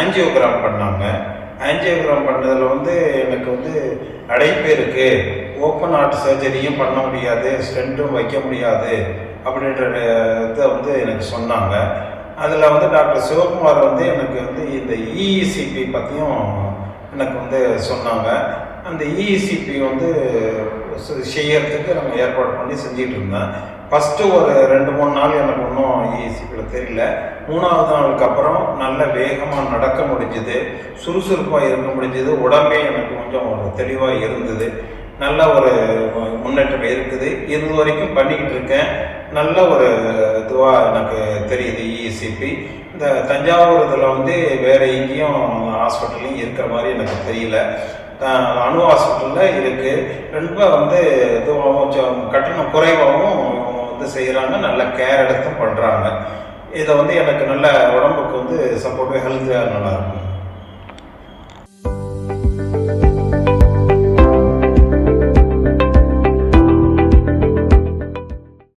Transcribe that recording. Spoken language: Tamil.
ஆஞ்சியோகிராம் பண்ணாங்க. ஆஞ்சியோகிராம் பண்ணதில் வந்து எனக்கு வந்து அடைப்பு இருக்குது ஓப்பன் ஹார்ட் சர்ஜரியும் பண்ண முடியாது ஸ்டென்ட்டும் வைக்க முடியாது அப்படின்ற இதை வந்து எனக்கு சொன்னாங்க. அதில் வந்து டாக்டர் சிவகுமார் வந்து எனக்கு வந்து இந்த இஇசிபி பற்றியும் எனக்கு வந்து சொன்னாங்க. அந்த இஇசிபி வந்து செய்யறதுக்கு நம்ம ஏற்பாடு பண்ணி செஞ்சிட்டு இருந்தேன் ஃபஸ்ட்டு ஒரு ரெண்டு மூணு நாள் எனக்கு ஒன்றும் இஇசிபியில் தெரியல. மூணாவது நாளுக்கு அப்புறம் நல்ல வேகமாக நடக்க முடிஞ்சுது. சுறுசுறுப்பாக இருக்க முடிஞ்சுது. உடம்பே எனக்கு கொஞ்சம் ஒரு தெளிவாக இருந்தது. நல்ல ஒரு முன்னேற்றம் இருக்குது. இது வரைக்கும் பண்ணிக்கிட்டு இருக்கேன். நல்ல ஒரு இதுவாக எனக்கு தெரியுது இசிபி இந்த தஞ்சாவூர் இதில் வந்து வேறு எங்கேயும் ஹாஸ்பிட்டல்லையும் இருக்கிற மாதிரி எனக்கு தெரியல. அணு ஹாஸ்பிட்டலில் இருக்குது ரொம்ப வந்து இதுவும் கொஞ்சம் கட்டணம் குறைவாகவும் வந்து செய்கிறாங்க நல்ல கேர் எடுத்தும் பண்ணுறாங்க இதை வந்து எனக்கு நல்ல உடம்புக்கு வந்து சப்போர்ட்டு ஹெல்த்தியாக நல்லாயிருக்கும்